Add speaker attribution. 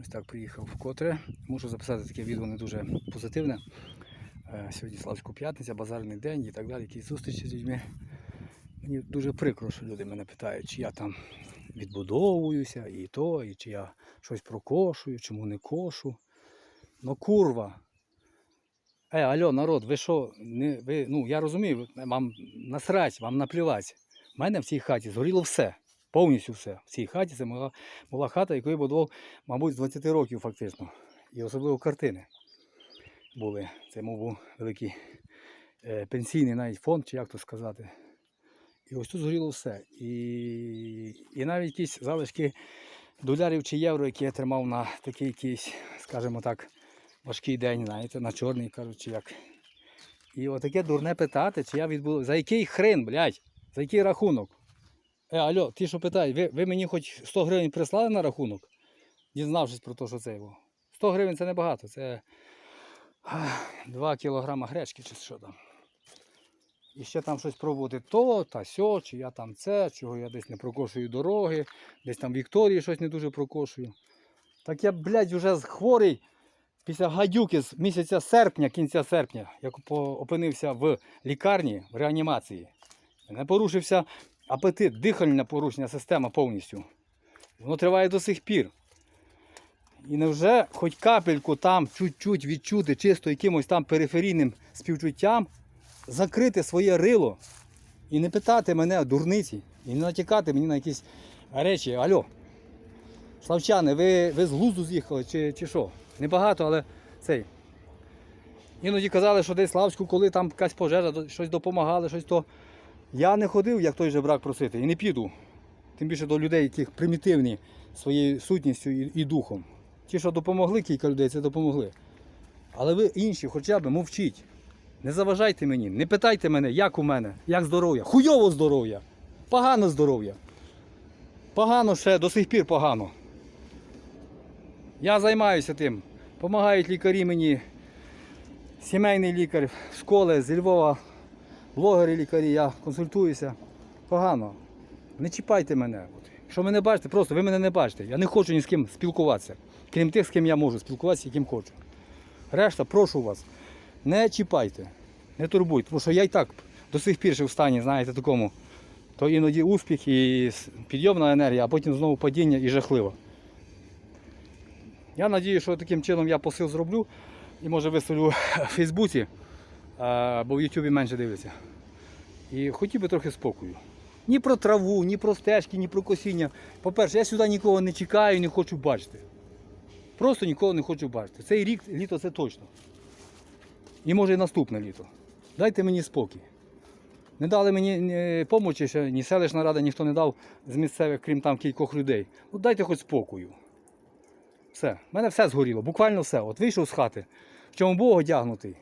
Speaker 1: Ось так приїхав вкотре. Мушу записати таке відео не дуже позитивне. Е, Сьогодні Славську п'ятниця, базарний день і так далі, якісь зустрічі з людьми. Мені дуже прикро, що люди мене питають, чи я там відбудовуюся, і то, і чи я щось прокошую, чому не кошу. Ну курва. Е, алло, народ, ви що, не, ви, ну я розумію, вам насрать, вам наплівать. У мене в цій хаті згоріло все. Повністю все. В цій хаті це була, була хата, яку я будував, мабуть, з 20 років фактично. І особливо картини були. Це мов був великий е, пенсійний навіть фонд, чи як то сказати. І ось тут згоріло все. І, і навіть якісь залишки долярів чи євро, які я тримав на такий якийсь, скажімо так, важкий день, знаєте, на чорний, кажуть, чи як. І отаке дурне питати, чи я відбув. За який хрен, блядь? За який рахунок? Е, алло, ті, що питають, ви, ви мені хоч 100 гривень прислали на рахунок, дізнавшись про те, що це його. 100 гривень це небагато, це 2 кілограма гречки чи що там. І ще там щось пробувати то та сьо, чи я там це, чого я десь не прокошую дороги, десь там Вікторії щось не дуже прокошую. Так я, блядь, вже хворий після гадюки з місяця серпня, кінця серпня, як опинився в лікарні в реанімації. Не порушився апетит, дихальна порушення система повністю. Воно триває до сих пір. І невже хоч капельку там чуть-чуть відчути чисто якимось там периферійним співчуттям, закрити своє рило і не питати мене дурниці, і не натякати мені на якісь речі. Алло, славчани, ви, ви з глузду з'їхали чи, чи що? Небагато, але цей. Іноді казали, що десь Славську, коли там якась пожежа, щось допомагали, щось то. Я не ходив, як той же брак просити, і не піду. Тим більше до людей, яких примітивні своєю сутністю і, і духом. Ті, що допомогли кілька людей, це допомогли. Але ви інші хоча б мовчіть. Не заважайте мені, не питайте мене, як у мене, як здоров'я. Хуйово здоров'я. Погано здоров'я. Погано ще до сих пір погано. Я займаюся тим. Помагають лікарі мені, сімейний лікар, школи зі Львова, блогери лікарі, я консультуюся. Погано. Не чіпайте мене. Якщо ви не бачите, просто ви мене не бачите. Я не хочу ні з ким спілкуватися. Крім тих, з ким я можу спілкуватися, яким хочу. Решта, прошу вас, не чіпайте, не турбуйте, тому що я і так до сих пір в стані, знаєте, такому. То іноді успіх і підйомна енергія, а потім знову падіння і жахливо. Я надію, що таким чином я посил зроблю і може виставлю в Фейсбуці, бо в Ютубі менше дивляться. І хотів би трохи спокою. Ні про траву, ні про стежки, ні про косіння. По-перше, я сюди нікого не чекаю не хочу бачити. Просто нікого не хочу бачити. Цей рік літо це точно. І може і наступне літо. Дайте мені спокій. Не дали мені ні помочі, ще ні селищна рада, ніхто не дав з місцевих, крім там кількох людей. Ну дайте хоч спокою. Все. У мене все згоріло, буквально все. От вийшов з хати, в чому Бог одягнутий.